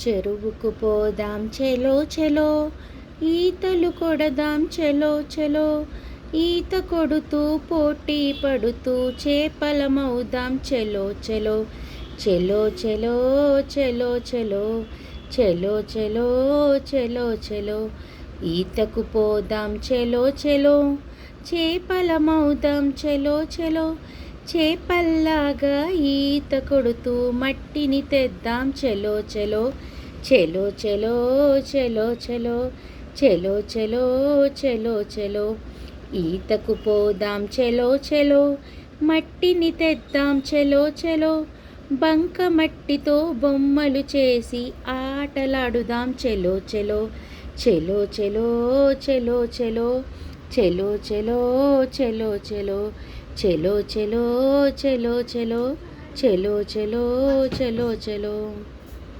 చెరువుకు పోదాం చెలో చెలో. ఈతలు కొడదాం చెలో చెలో. ఈత కొడుతూ పోటీ పడుతూ చేపలమవుదాం చెలో చెలో. చెలో చెలో చెలో చెలో. చెలో చెలో చెలో చెలో. ఈతకు పోదాం చెలో చెలో. చేపలమవుదాం చెలో చెలో. చేపల్లాగా ఈత కొడుతూ మట్టిని తెద్దాం చెలో చెలో చెలో చెలో చెలో చెలో చెలో చెలో చెలో చెలో ఈతకు పోదాం చెలో చెలో మట్టిని తెద్దాం చెలో చెలో బంక మట్టితో బొమ్మలు చేసి ఆటలాడుదాం చెలో చెలో చెలో చెలో చెలో చెలో చెలో చెలో చెలో చెలో చెలో చెలో చెలో చెలో చెలో చెలో చెలో చెలో